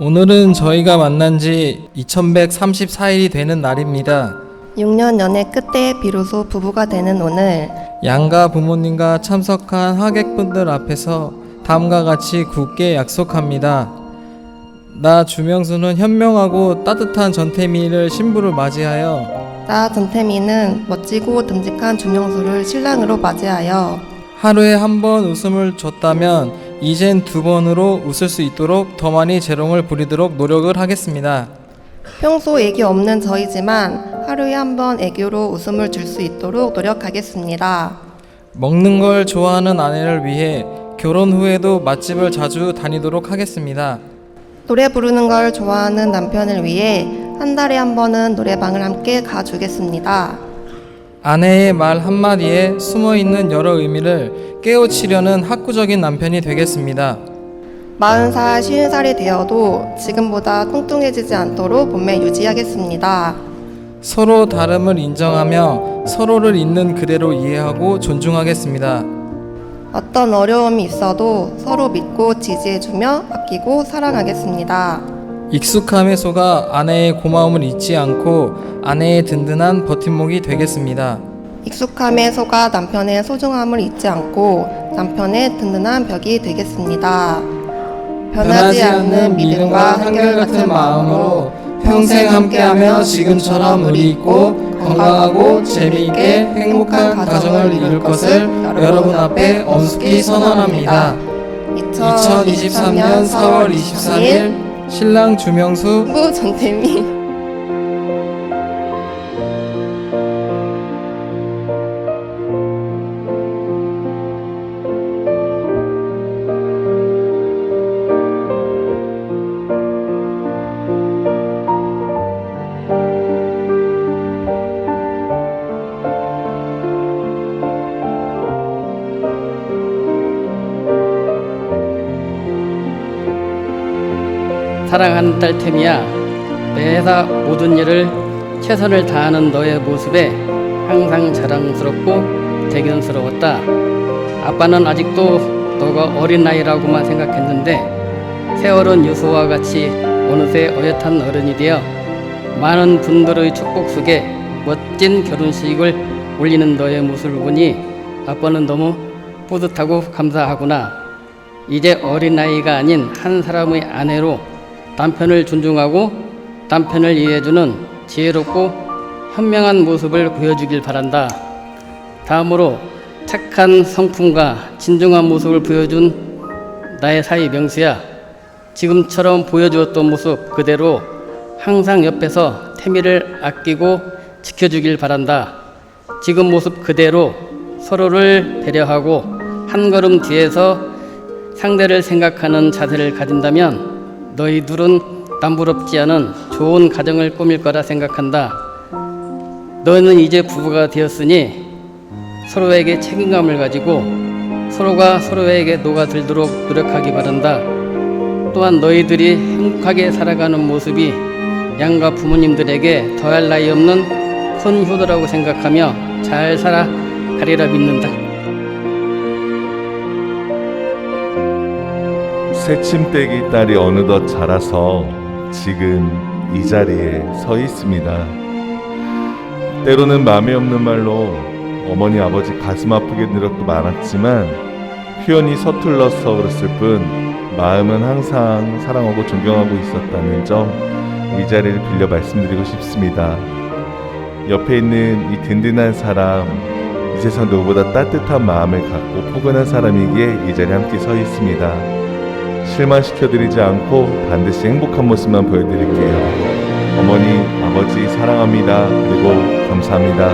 오늘은 저희가 만난 지 2134일이 되는 날입니다. 6년 연애 끝에 비로소 부부가 되는 오늘 양가 부모님과 참석한 하객분들 앞에서 다음과 같이 굳게 약속합니다. 나 주명수는 현명하고 따뜻한 전태미를 신부를 맞이하여 나 전태미는 멋지고 듬직한 주명수를 신랑으로 맞이하여 하루에 한 번 웃음을 줬다면 이젠 두 번으로 웃을 수 있도록 더 많이 재롱을 부리도록 노력을 하겠습니다. 평소 애기 없는 저이지만 하루에 한 번 애교로 웃음을 줄 수 있도록 노력하겠습니다. 먹는 걸 좋아하는 아내를 위해 결혼 후에도 맛집을 자주 다니도록 하겠습니다. 노래 부르는 걸 좋아하는 남편을 위해 한 달에 한 번은 노래방을 함께 가주겠습니다. 아내의 말 한마디에 숨어 있는 여러 의미를 깨우치려는 학구적인 남편이 되겠습니다. 40살, 50살이 되어도 지금보다 뚱뚱해지지 않도록 몸매 유지하겠습니다. 서로 다름을 인정하며 서로를 있는 그대로 이해하고 존중하겠습니다. 어떤 어려움이 있어도 서로 믿고 지지해주며 아끼고 사랑하겠습니다. 익숙함에 속아 아내의 고마움을 잊지 않고 아내의 든든한 버팀목이 되겠습니다. 익숙함에 속아 남편의 소중함을 잊지 않고 남편의 든든한 벽이 되겠습니다. 변하지 않는 믿음과 한결같은 마음으로 평생 함께하며 지금처럼 의리 있고 건강하고 재미있게 행복한 가정을 이룰 것을 여러분 앞에 엄숙히 선언합니다. 2023년 4월 23일 신랑 주명수. 부 전태미 사랑하는 딸템이야. 매사 모든 일을 최선을 다하는 너의 모습에 항상 자랑스럽고 대견스러웠다. 아빠는 아직도 너가 어린 나이라고만 생각했는데 세월은 유소와 같이 어느새 어엿한 어른이 되어 많은 분들의 축복 속에 멋진 결혼식을 올리는 너의 모습을 보니 아빠는 너무 뿌듯하고 감사하구나. 이제 어린아이가 아닌 한 사람의 아내로 남편을 존중하고 남편을 이해해주는 지혜롭고 현명한 모습을 보여주길 바란다. 다음으로 착한 성품과 진중한 모습을 보여준 나의 사위 명수야. 지금처럼 보여주었던 모습 그대로 항상 옆에서 태미를 아끼고 지켜주길 바란다. 지금 모습 그대로 서로를 배려하고 한 걸음 뒤에서 상대를 생각하는 자세를 가진다면 너희 둘은 남부럽지 않은 좋은 가정을 꾸밀 거라 생각한다. 너는 이제 부부가 되었으니 서로에게 책임감을 가지고 서로가 서로에게 녹아들도록 노력하기 바란다. 또한 너희들이 행복하게 살아가는 모습이 양가 부모님들에게 더할 나위 없는 큰 효도라고 생각하며 잘 살아가리라 믿는다. 새침대기 딸이 어느덧 자라서 지금 이 자리에 서 있습니다. 때로는 마음에 없는 말로 어머니 아버지 가슴 아프게 들었도 많았지만 표현이 서툴러서 그랬을 뿐 마음은 항상 사랑하고 존경하고 있었다는 점 이 자리를 빌려 말씀드리고 싶습니다. 옆에 있는 이 든든한 사람 이 세상 누구보다 따뜻한 마음을 갖고 포근한 사람이기에 이 자리에 함께 서 있습니다. 실망시켜드리지 않고 반드시 행복한 모습만 보여드릴게요. 어머니, 아버지 사랑합니다. 그리고 감사합니다.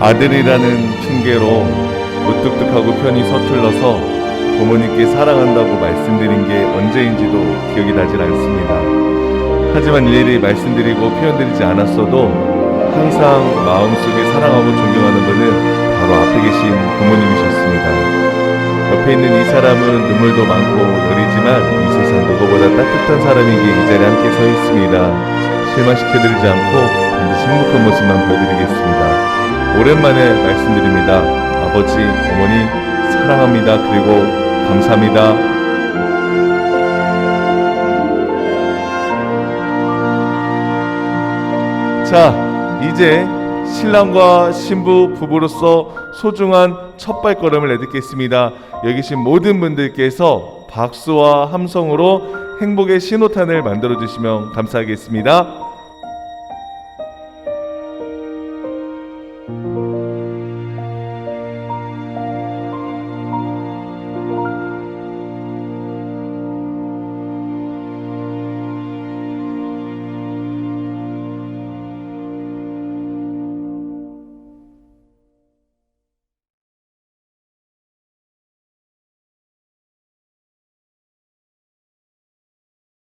아들이라는 핑계로 무뚝뚝하고 편히 서툴러서 부모님께 사랑한다고 말씀드린 게 언제인지도 기억이 나질 않습니다. 하지만 일일이 말씀드리고 표현드리지 않았어도 항상 마음속에 사랑하고 존경하는 분은 바로 앞에 계신 부모님이셨습니다. 옆에 있는 이 사람은 눈물도 많고 여리지만 이 세상 누구보다 따뜻한 사람이기에 이 자리에 함께 서 있습니다. 실망시켜드리지 않고 반드시 행복한 모습만 보여드리겠습니다. 오랜만에 말씀드립니다. 아버지, 어머니 사랑합니다. 그리고 감사합니다. 자, 이제 신랑과 신부 부부로서 소중한 첫 발걸음을 내딛겠습니다. 여기 계신 모든 분들께서 박수와 함성으로 행복의 신호탄을 만들어 주시면 감사하겠습니다.